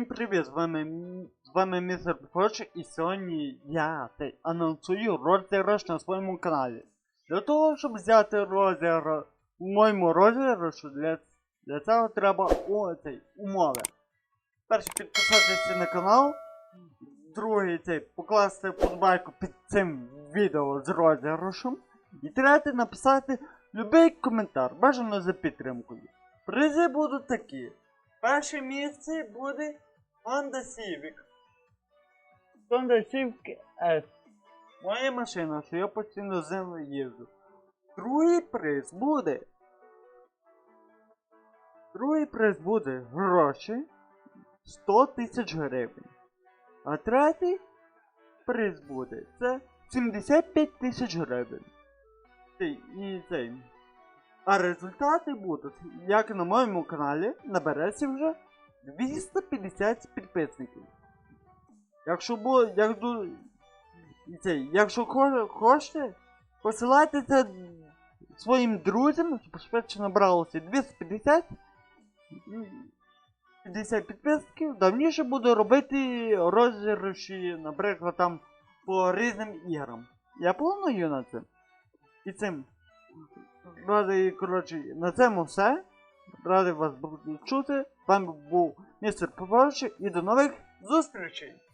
привіт! З вами, з вами містер Поч, і сьогодні я те, анонсую розіграш на своєму каналі. Для того, щоб взяти розіграш у моєму розіграшу, для, для цього треба оцей умови. Перше підписатися на канал. Другий цей покласти подбайку під цим відео з розіграшем. І третє написати любий коментар, бажано за підтримкою. Призи будуть такі. Перше місце буде Honda Civic. Honda Civic S. Моя машина, що я постійно з ним їжджу. Другий приз буде. Другий приз буде гроші 100 тисяч гривень. А третій приз буде це 75 тисяч гривень. І цей. А результати будуть, як на моєму каналі, набереться вже 250 підписників. Якщо буде, як і якщо хочете, посилайте це своїм друзям, щоб швидше набралося 250 50 підписників. Давніше буду робити розіграші, наприклад, там по різним іграм. Я планую на це. І цим. Радий, коротше, на цьому все. Радий вас буду чути. З вами був містер Попович і до нових зустрічей!